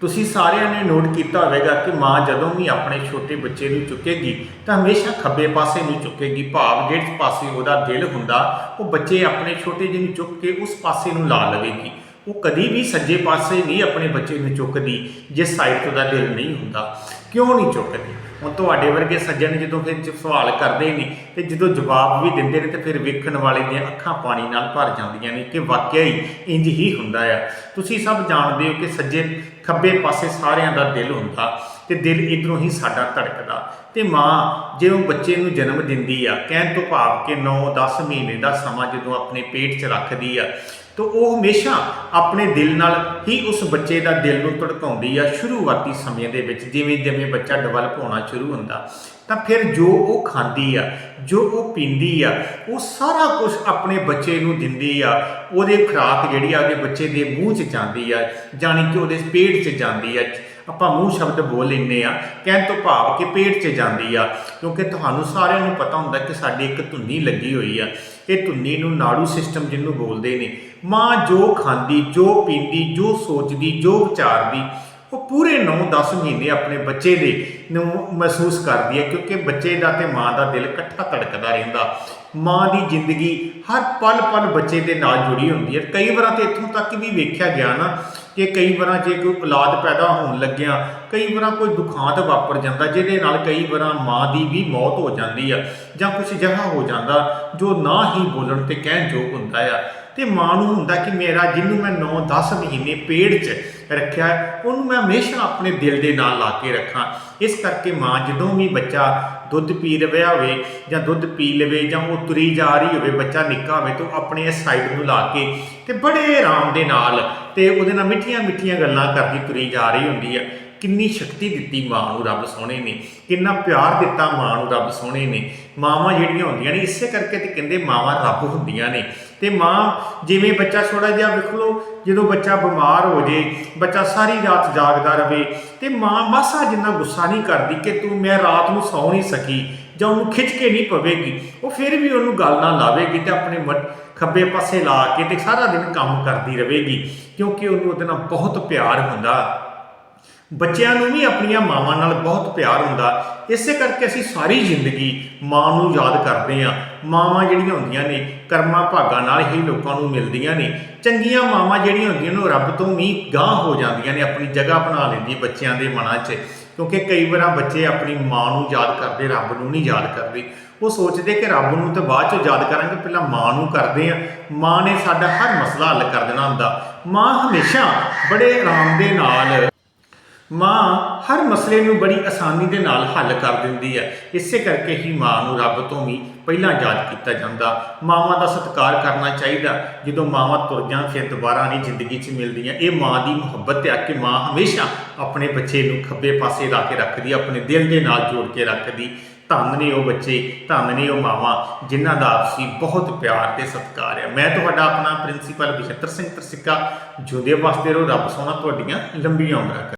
ਤੁਸੀਂ ਸਾਰਿਆਂ ਨੇ ਨੋਟ ਕੀਤਾ ਹੋਵੇਗਾ ਕਿ ਮਾਂ ਜਦੋਂ ਵੀ ਆਪਣੇ ਛੋਟੇ ਬੱਚੇ ਨੂੰ ਚੁੱਕੇਗੀ ਤਾਂ ਹਮੇਸ਼ਾ ਖੱਬੇ ਪਾਸੇ ਨੂੰ ਚੁੱਕੇਗੀ, ਭਾਵ ਜਿਹੜੇ ਪਾਸੇ ਉਹਦਾ ਦਿਲ ਹੁੰਦਾ, ਉਹ ਬੱਚੇ ਆਪਣੇ ਛੋਟੇ ਜਿਹੇ ਨੂੰ ਚੁੱਕ ਕੇ ਉਸ ਪਾਸੇ ਨੂੰ ਲਾ ਲਵੇਗੀ। ਉਹ ਕਦੀ ਵੀ ਸੱਜੇ ਪਾਸੇ ਨਹੀਂ ਆਪਣੇ ਬੱਚੇ ਨੂੰ ਚੁੱਕਦੀ, ਜਿਸ ਸਾਈਡ ਤੋਂ ਦਾ ਦਿਲ ਨਹੀਂ ਹੁੰਦਾ। ਕਿਉਂ ਨਹੀਂ ਚੁੱਕਦੀ? ਹੁਣ ਤੁਹਾਡੇ ਵਰਗੇ ਸੱਜਣ ਜਦੋਂ ਫਿਰ ਜ- ਸਵਾਲ ਕਰਦੇ ਨੇ ਤੇ ਜਦੋਂ ਜਵਾਬ ਵੀ ਦਿੰਦੇ ਨੇ ਤੇ ਫਿਰ ਵੇਖਣ ਵਾਲੇ ਦੀਆਂ ਅੱਖਾਂ ਪਾਣੀ ਨਾਲ ਭਰ ਜਾਂਦੀਆਂ ਨੇ ਕਿ ਵਾਕਿਆ ਹੀ ਇੰਜ ਹੀ ਹੁੰਦਾ ਆ। ਤੁਸੀਂ ਸਭ ਜਾਣਦੇ ਹੋ ਕਿ ਸੱਜੇ ਖੱਬੇ ਪਾਸੇ ਸਾਰਿਆਂ ਦਾ ਦਿਲ ਹੁੰਦਾ ਤੇ ਦਿਲ ਇਧਰੋਂ ਹੀ ਸਾਡਾ ਧੜਕਦਾ। ਤੇ ਮਾਂ ਜਦੋਂ ਬੱਚੇ ਨੂੰ ਜਨਮ ਦਿੰਦੀ ਆ, ਕਹਿਣ ਤੋਂ ਭਾਵ ਕਿ 9-10 ਮਹੀਨੇ ਦਾ ਸਮਾਂ ਜਦੋਂ ਆਪਣੇ ਪੇਟ 'ਚ ਰੱਖਦੀ ਆ, ਤਾਂ ਉਹ ਹਮੇਸ਼ਾ ਆਪਣੇ ਦਿਲ ਨਾਲ ਹੀ ਉਸ ਬੱਚੇ ਦਾ ਦਿਲ ਨੂੰ ਧੜਕਾਉਂਦੀ ਆ ਸ਼ੁਰੂਆਤੀ ਸਮੇਂ ਦੇ ਵਿੱਚ, ਜਿਵੇਂ ਜਿਵੇਂ ਬੱਚਾ ਡਿਵੈਲਪ ਹੋਣਾ ਸ਼ੁਰੂ ਹੁੰਦਾ। ਤਾਂ ਫਿਰ ਜੋ ਉਹ ਖਾਂਦੀ ਆ, ਜੋ ਉਹ ਪੀਂਦੀ ਆ, ਉਹ ਸਾਰਾ ਕੁਝ ਆਪਣੇ ਬੱਚੇ ਨੂੰ ਦਿੰਦੀ ਆ, ਉਹਦੇ ਖੁਰਾਕ ਜਿਹੜੀ ਆ ਉਹਦੇ ਬੱਚੇ ਦੇ ਮੂੰਹ 'ਚ ਜਾਂਦੀ ਆ, ਜਾਣੀ ਕਿ ਉਹਦੇ ਪੇਟ 'ਚ ਜਾਂਦੀ ਆ। ਆਪਾਂ ਮੂੰਹ ਸ਼ਬਦ ਬੋਲ ਲੈਂਦੇ ਆ, ਕਹਿਣ ਤੋਂ ਭਾਵ ਕਿ ਪੇਟ 'ਚ ਜਾਂਦੀ ਆ, ਕਿਉਂਕਿ ਤੁਹਾਨੂੰ ਸਾਰਿਆਂ ਨੂੰ ਪਤਾ ਹੁੰਦਾ ਕਿ ਸਾਡੀ ਇੱਕ ਧੁੰਨੀ ਲੱਗੀ ਹੋਈ ਆ। ਇਹ ਧੁੰਨੀ ਨੂੰ ਨਾੜੂ ਸਿਸਟਮ ਜਿਹਨੂੰ ਬੋਲਦੇ ਨੇ, ਮਾਂ ਜੋ ਖਾਂਦੀ, ਜੋ ਪੀਂਦੀ, ਜੋ ਸੋਚਦੀ, ਜੋ ਵਿਚਾਰਦੀ ਉਹ ਪੂਰੇ 9-10 ਮਹੀਨੇ ਆਪਣੇ ਬੱਚੇ ਦੇ ਨੂੰ ਮਹਿਸੂਸ ਕਰਦੀ ਹੈ, ਕਿਉਂਕਿ ਬੱਚੇ ਦਾ ਤੇ ਮਾਂ ਦਾ ਦਿਲ ਇਕੱਠਾ ਧੜਕਦਾ ਰਹਿੰਦਾ। ਮਾਂ ਦੀ ਜ਼ਿੰਦਗੀ ਹਰ ਪਲ ਪਲ ਬੱਚੇ ਦੇ ਨਾਲ ਜੁੜੀ ਹੁੰਦੀ ਹੈ। ਕਈ ਵਾਰਾਂ ਤੇ ਇੱਥੋਂ ਤੱਕ ਵੀ ਵੇਖਿਆ ਗਿਆ ਨਾ ਕਿ ਕਈ ਵਾਰਾਂ ਜੇ ਕੋਈ ਔਲਾਦ ਪੈਦਾ ਹੋਣ ਲੱਗਿਆ, ਕਈ ਵਾਰਾਂ ਕੋਈ ਦੁਖਾਂਤ ਵਾਪਰ ਜਾਂਦਾ, ਜਿਹਦੇ ਨਾਲ ਕਈ ਵਾਰਾਂ ਮਾਂ ਦੀ ਵੀ ਮੌਤ ਹੋ ਜਾਂਦੀ ਆ ਜਾਂ ਕੁਝ ਅਜਿਹਾ ਹੋ ਜਾਂਦਾ ਜੋ ਨਾ ਹੀ ਬੋਲਣ ਤੇ ਕਹਿਣ ਯੋਗ ਹੁੰਦਾ ਆ। ਤੇ ਮਾਂ ਨੂੰ ਹੁੰਦਾ ਕਿ ਮੇਰਾ ਜਿਹਨੂੰ ਮੈਂ 9-10 ਮਹੀਨੇ ਪੇੜ 'ਚ ਰੱਖਿਆ ਉਹਨੂੰ ਮੈਂ ਹਮੇਸ਼ਾ ਆਪਣੇ ਦਿਲ ਦੇ ਨਾਲ ਲਾ ਕੇ ਰੱਖਾਂ। ਇਸ ਕਰਕੇ ਮਾਂ ਜਦੋਂ ਵੀ ਬੱਚਾ ਦੁੱਧ ਪੀ ਰਿਹਾ ਹੋਵੇ ਜਾਂ ਦੁੱਧ ਪੀ ਲਵੇ ਜਾਂ ਉਹ ਤੁਰੀ ਜਾ ਰਹੀ ਹੋਵੇ, ਬੱਚਾ ਨਿੱਕਾ ਹੋਵੇ ਤਾਂ ਆਪਣੇ ਇਸ ਸਾਈਡ ਨੂੰ ਲਾ ਕੇ ਤੇ ਬੜੇ ਆਰਾਮ ਦੇ ਨਾਲ ਤੇ ਉਹਦੇ ਨਾਲ ਮਿੱਠੀਆਂ ਮਿੱਠੀਆਂ ਗੱਲਾਂ ਕਰਦੀ ਤੁਰੀ ਜਾ ਰਹੀ ਹੁੰਦੀ ਹੈ ਕਿੰਨੀ ਸ਼ਕਤੀ ਦਿੱਤੀ ਮਾਂ ਨੂੰ ਰੱਬ ਸੋਹਣੇ ਨੇ, ਕਿੰਨਾ ਪਿਆਰ ਦਿੱਤਾ ਮਾਂ ਨੂੰ ਰੱਬ ਸੋਹਣੇ ਨੇ। ਮਾਵਾਂ ਜਿਹੜੀਆਂ ਹੁੰਦੀਆਂ ਨੇ, ਇਸੇ ਕਰਕੇ ਤੇ ਕਹਿੰਦੇ ਮਾਵਾਂ ਰੱਬ ਹੁੰਦੀਆਂ ਨੇ। ਤੇ ਮਾਂ ਜਿਵੇਂ ਬੱਚਾ ਛੋੜਾ ਜਿਹਾ ਵੇਖ ਲਓ, ਜਦੋਂ ਬੱਚਾ ਬਿਮਾਰ ਹੋ ਜੇ, ਬੱਚਾ ਸਾਰੀ ਰਾਤ ਜਾਗਦਾ ਰਵੇ, ਤੇ ਮਾਂ ਮਾਸਾ ਜਿੰਨਾ ਗੁੱਸਾ ਨਹੀਂ ਕਰਦੀ ਕਿ ਤੂੰ ਮੈਂ ਰਾਤ ਨੂੰ ਸੌ ਨਹੀਂ ਸਕੀ ਜਾਂ ਉਹਨੂੰ ਖਿੱਚ ਕੇ ਨਹੀਂ ਪਵੇਗੀ। ਉਹ ਫਿਰ ਵੀ ਉਹਨੂੰ ਗੱਲ ਨਾ ਲਾਵੇਗੀ ਤੇ ਆਪਣੇ ਮਟ ਖੱਬੇ ਪਾਸੇ ਲਾ ਕੇ ਤੇ ਸਾਰਾ ਦਿਨ ਕੰਮ ਕਰਦੀ ਰਹੇਗੀ ਕਿਉਂਕਿ ਉਹਨੂੰ ਉਹਦੇ ਨਾਲ ਬਹੁਤ ਪਿਆਰ ਹੁੰਦਾ। ਬੱਚਿਆਂ ਨੂੰ ਵੀ ਆਪਣੀਆਂ ਮਾਵਾਂ ਨਾਲ ਬਹੁਤ ਪਿਆਰ ਹੁੰਦਾ। ਇਸੇ ਕਰਕੇ ਅਸੀਂ ਸਾਰੀ ਜ਼ਿੰਦਗੀ ਮਾਂ ਨੂੰ ਯਾਦ ਕਰਦੇ ਹਾਂ। ਮਾਵਾਂ ਜਿਹੜੀਆਂ ਹੁੰਦੀਆਂ ਨੇ, ਕਰਮਾਂ ਭਾਗਾਂ ਨਾਲ ਹੀ ਲੋਕਾਂ ਨੂੰ ਮਿਲਦੀਆਂ ਨੇ। ਚੰਗੀਆਂ ਮਾਵਾਂ ਜਿਹੜੀਆਂ ਹੁੰਦੀਆਂ ਨੇ, ਉਹ ਰੱਬ ਤੋਂ ਵੀ ਗਾਂਹ ਹੋ ਜਾਂਦੀਆਂ ਨੇ, ਆਪਣੀ ਜਗ੍ਹਾ ਬਣਾ ਲੈਂਦੀ ਬੱਚਿਆਂ ਦੇ ਮਨਾਂ 'ਚ। ਕਿਉਂਕਿ ਕਈ ਵਾਰਾਂ ਬੱਚੇ ਆਪਣੀ ਮਾਂ ਨੂੰ ਯਾਦ ਕਰਦੇ, ਰੱਬ ਨੂੰ ਨਹੀਂ ਯਾਦ ਕਰਦੇ। ਉਹ ਸੋਚਦੇ ਕਿ ਰੱਬ ਨੂੰ ਤਾਂ ਬਾਅਦ 'ਚ ਯਾਦ ਕਰਾਂਗੇ, ਪਹਿਲਾਂ ਮਾਂ ਨੂੰ ਕਰਦੇ ਆ ਮਾਂ ਨੇ ਸਾਡਾ ਹਰ ਮਸਲਾ ਹੱਲ ਕਰ ਦੇਣਾ ਹੁੰਦਾ। ਮਾਂ ਹਮੇਸ਼ਾ ਬੜੇ ਆਰਾਮ ਦੇ ਨਾਲ ਮਾਂ ਹਰ ਮਸਲੇ ਨੂੰ ਬੜੀ ਆਸਾਨੀ ਦੇ ਨਾਲ ਹੱਲ ਕਰ ਦਿੰਦੀ ਹੈ। ਇਸੇ ਕਰਕੇ ਹੀ ਮਾਂ ਨੂੰ ਰੱਬ ਤੋਂ ਵੀ ਪਹਿਲਾਂ ਯਾਦ ਕੀਤਾ ਜਾਂਦਾ। ਮਾਵਾਂ ਦਾ ਸਤਿਕਾਰ ਕਰਨਾ ਚਾਹੀਦਾ। ਜਦੋਂ ਮਾਵਾਂ ਤੁਰ ਜਾਣ ਫਿਰ ਦੁਬਾਰਾ ਨਹੀਂ ਜ਼ਿੰਦਗੀ 'ਚ ਮਿਲਦੀਆਂ। ਇਹ ਮਾਂ ਦੀ ਮੁਹੱਬਤ ਹੈ ਕਿ ਮਾਂ ਹਮੇਸ਼ਾ ਆਪਣੇ ਬੱਚੇ ਨੂੰ ਖੱਬੇ ਪਾਸੇ ਲਾ ਕੇ ਰੱਖਦੀ ਹੈ, ਆਪਣੇ ਦਿਲ ਦੇ ਨਾਲ ਜੋੜ ਕੇ ਰੱਖਦੀ। ਧੰਨ ਨੇ ਉਹ ਬੱਚੇ ਧੰਨ ਨੇ ਉਹ ਮਾਵਾਂ ਜਿਨ੍ਹਾਂ ਦਾ ਆਪਸੀ ਬਹੁਤ ਪਿਆਰ ਤੇ ਸਤਿਕਾਰ ਹੈ। ਮੈਂ ਤੁਹਾਡਾ ਆਪਣਾ ਪ੍ਰਿੰਸੀਪਲ ਬਿਸ਼ਤਰ ਸਿੰਘ ਤਰਸਿੱਕਾ ਜੁਦੇ ਵਾਸਤੇ ਰਹੋ ਰੱਬ ਸੋਹਣਾ ਤੁਹਾਡੀਆਂ ਲੰਬੀਆਂ ਉਮਰਾਂ ਕਰੇ